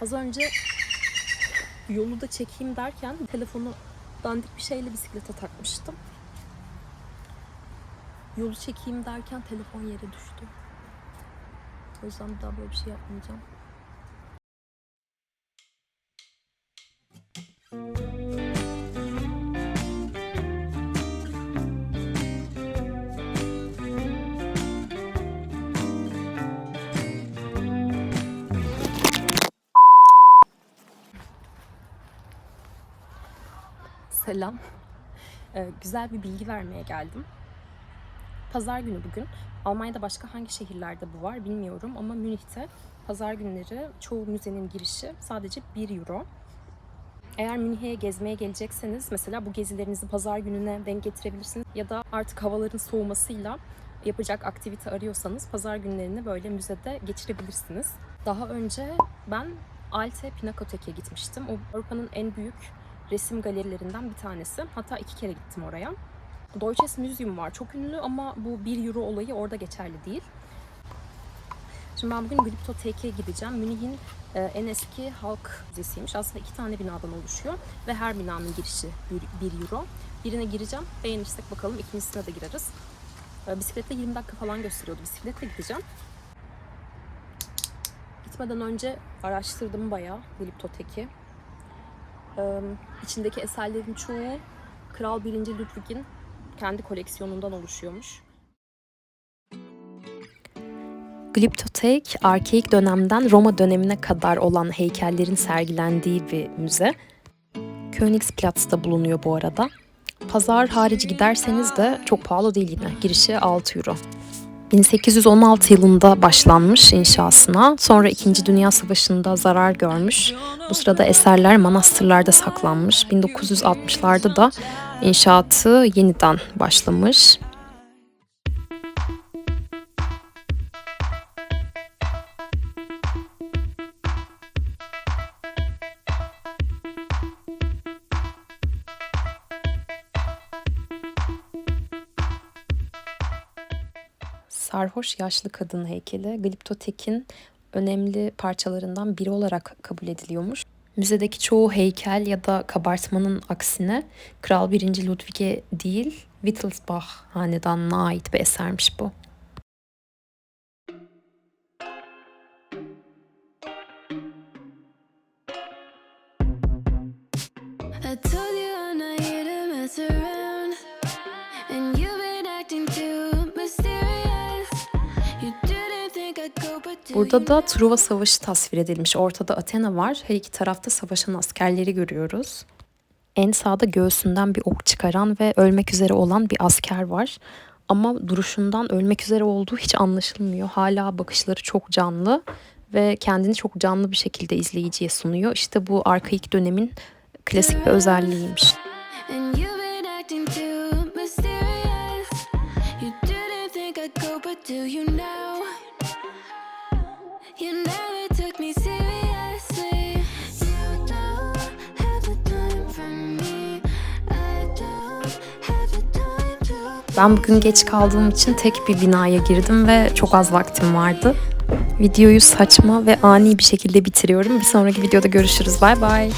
Az önce yolu da çekeyim derken telefonu dandik bir şeyle bisiklete takmıştım. Yolu çekeyim derken telefon yere düştü. O yüzden daha böyle bir şey yapmayacağım. Selam. Ee, güzel bir bilgi vermeye geldim. Pazar günü bugün. Almanya'da başka hangi şehirlerde bu var bilmiyorum ama Münih'te pazar günleri çoğu müzenin girişi sadece 1 euro. Eğer Münih'e gezmeye gelecekseniz mesela bu gezilerinizi pazar gününe denk getirebilirsiniz. Ya da artık havaların soğumasıyla yapacak aktivite arıyorsanız pazar günlerini böyle müzede geçirebilirsiniz. Daha önce ben Alte Pinakotek'e gitmiştim. O Avrupa'nın en büyük resim galerilerinden bir tanesi. Hatta iki kere gittim oraya. Deutsches Museum var. Çok ünlü ama bu 1 euro olayı orada geçerli değil. Şimdi ben bugün Glyptotek'e gideceğim. Münih'in e, en eski halk müzesiymiş. Aslında iki tane binadan oluşuyor ve her binanın girişi 1 euro. Birine gireceğim. Beğenirsek bakalım ikincisine de gireriz. E, bisikletle 20 dakika falan gösteriyordu. Bisikletle gideceğim. Gitmeden önce araştırdım bayağı Glyptotek'i. İçindeki eserlerin çoğu Kral 1. Ludwig'in kendi koleksiyonundan oluşuyormuş. Glyptotek, arkeik dönemden Roma dönemine kadar olan heykellerin sergilendiği bir müze. Königsplatz'ta bulunuyor bu arada. Pazar harici giderseniz de çok pahalı değil yine. Girişi 6 euro. 1816 yılında başlanmış inşasına. Sonra 2. Dünya Savaşı'nda zarar görmüş. Bu sırada eserler manastırlarda saklanmış. 1960'larda da inşaatı yeniden başlamış. Sarhoş yaşlı kadın heykeli Glyptotek'in önemli parçalarından biri olarak kabul ediliyormuş. Müzedeki çoğu heykel ya da kabartmanın aksine Kral 1. Ludwig'e değil Wittelsbach hanedanına ait bir esermiş bu. I told you I'm not here to mess around. Burada you da Truva Savaşı tasvir edilmiş. Ortada Athena var. Her iki tarafta savaşan askerleri görüyoruz. En sağda göğsünden bir ok çıkaran ve ölmek üzere olan bir asker var. Ama duruşundan ölmek üzere olduğu hiç anlaşılmıyor. Hala bakışları çok canlı ve kendini çok canlı bir şekilde izleyiciye sunuyor. İşte bu arkaik dönemin klasik bir özelliğiymiş. And you've been Ben bugün geç kaldığım için tek bir binaya girdim ve çok az vaktim vardı. Videoyu saçma ve ani bir şekilde bitiriyorum. Bir sonraki videoda görüşürüz. Bay bay.